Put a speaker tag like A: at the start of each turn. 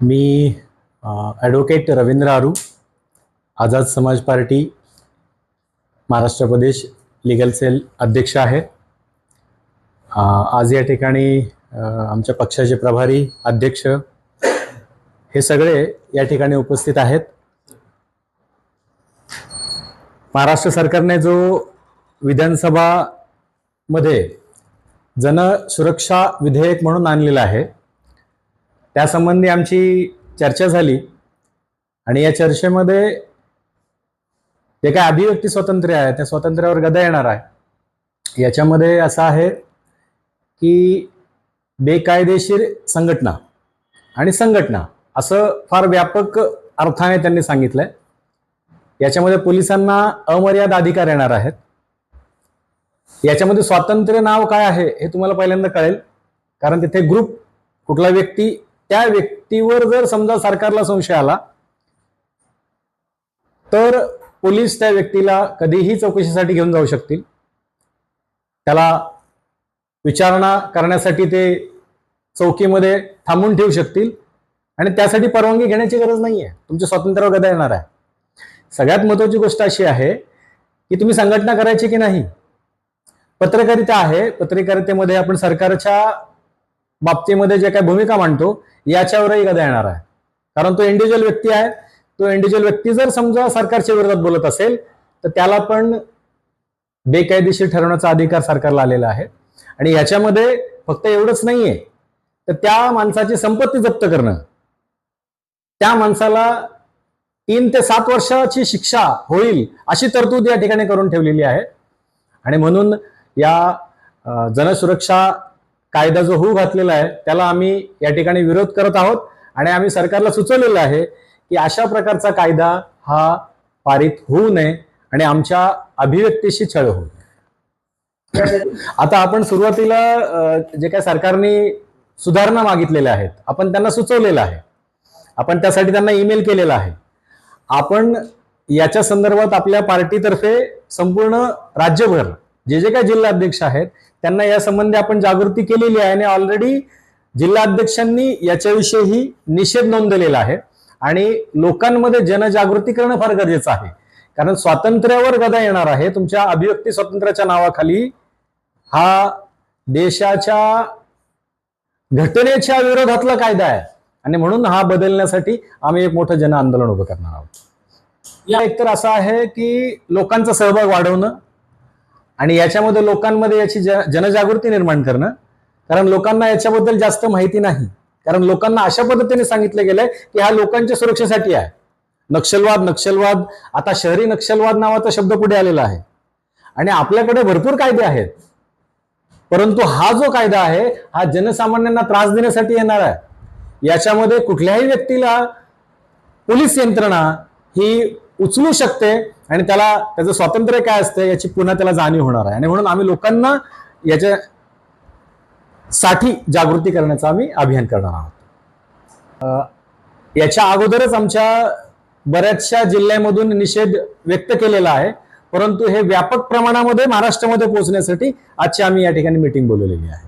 A: मी advocate Ravindra आरू Azad Samaj party Maharashtra प्रदेश legal cell अध्यक्ष आहे. आज या ठिकाणी आमच्या पक्षाचे प्रभारी अध्यक्ष हे सगळे या ठिकाणी उपस्थित आहेत. महाराष्ट्र सरकारने जो विधानसभामध्ये जनसुरक्षा विधेयक म्हणून आणलेलं आहे त्यासंबंधी आमची चर्चा झाली. आणि या चर्चेमध्ये जे काय अभिव्यक्ती स्वातंत्र्य आहे त्या स्वातंत्र्यावर गदा येणार आहे. याच्यामध्ये असं आहे की बेकायदेशीर संघटना आणि संघटना असं फार व्यापक अर्थाने त्यांनी सांगितलंय. याच्यामध्ये पोलिसांना अमर्याद अधिकार येणार आहेत. याच्यामध्ये स्वातंत्र्य नाव काय आहे हे तुम्हाला पहिल्यांदा कळेल. कारण तिथे ग्रुप कुठला व्यक्ती त्या व्यक्तीवर जर समजा सरकारला संशय आला तर पोलीस त्या व्यक्तीला कधीही चौकशीसाठी घेऊन जाऊ शकतील. त्याला विचारणा करण्यासाठी ते चौकीमध्ये थांबून ठेवू शकतील. आणि त्यासाठी परवानगी घेण्याची गरज नाही आहे तुमच्या स्वातंत्र्यावर गदा येणार आहे. सगळ्यात महत्वाची गोष्ट अशी आहे की तुम्ही संघटना करायची की नाही? पत्रकारिता आहे. पत्रकारितेमध्ये आपण सरकारच्या बाबतीमध्ये जे काही भूमिका मांडतो याच्यावरही गदा येणार आहे. कारण तो इंडिव्हिज्युअल व्यक्ती आहे. तो इंडिव्हिज्युअल व्यक्ती जर समजा सरकारच्या विरोधात बोलत असेल तर त्याला पण बेकायदेशीर ठरवण्याचा अधिकार सरकारला आलेला आहे. आणि याच्यामध्ये फक्त एवढंच नाहीये. तर त्या माणसाची संपत्ती जप्त करणं. त्या माणसाला तीन ते सात वर्षाची शिक्षा होईल अशी तरतूद या ठिकाणी करून ठेवलेली आहे. आणि म्हणून या जनसुरक्षा कायदा जो होऊ घातलेला आहे त्याला आम्ही या ठिकाणी विरोध करत आहोत. आणि आम्ही सरकारला सुचवलेलं आहे की अशा प्रकारचा कायदा हा पारित होऊ नये आणि आमच्या अभिव्यक्तीशी छळ होऊ नये. आता आपण सुरुवातीला जे काय सरकारने सुधारणा मागितलेल्या आहेत आपण त्यांना सुचवलेलं आहे. आपण त्यासाठी त्यांना ईमेल केलेला आहे. आपण याच्या संदर्भात आपल्या पार्टीतर्फे संपूर्ण राज्यभर जे जे काही जिल्हा अध्यक्ष आहेत त्यांना या संबंधी आपण जागृती केलेली आहे आणि ऑलरेडी जिल्हाध्यक्षांनी याच्याविषयीही याच्याविषयी निषेध नोंदवलेला आहे. आणि लोकांमध्ये जनजागृती करणं फार गरजेचं आहे. कारण स्वातंत्र्यावर गदा येणार आहे. तुमच्या अभिव्यक्ती स्वातंत्र्याच्या नावाखाली हा देशाच्या घटनेच्या विरोधातला कायदा आहे. आणि म्हणून हा बदलण्यासाठी आम्ही एक मोठं जन आंदोलन उभं करणार आहोत. या एकतर असं आहे की लोकांचा सहभाग वाढवणं आणि याच्यामध्ये लोकांमध्ये याची जनजागृती निर्माण करणं कारण लोकांना याच्याबद्दल जास्त माहिती नाही. कारण लोकांना अशा पद्धतीने सांगितलं गेलंय की हा लोकांच्या सुरक्षेसाठी आहे. नक्षलवाद नक्षलवाद आता शहरी नक्षलवाद नावाचा शब्द पुढे आलेला आहे. आणि आपल्याकडे भरपूर कायदे आहेत. परंतु हा जो कायदा आहे हा जनसामान्यांना त्रास देण्यासाठी येणार आहे. याच्यामध्ये कुठल्याही व्यक्तीला पोलीस यंत्रणा ही उचलू शकते आणि त्याला त्याचं स्वातंत्र्य काय असतं याची पुन्हा त्याला जाणीव होणार आहे. आणि म्हणून आम्ही लोकांना याच्या साठी जागृती करण्याचं आम्ही अभियान करणार आहोत. याच्या अगोदरच आमच्या बऱ्याचशा जिल्ह्यामधून निषेध व्यक्त केलेला आहे. परंतु हे व्यापक प्रमाणामध्ये महाराष्ट्रामध्ये पोहोचण्यासाठी आजची आम्ही या ठिकाणी मिटिंग बोलवलेली आहे.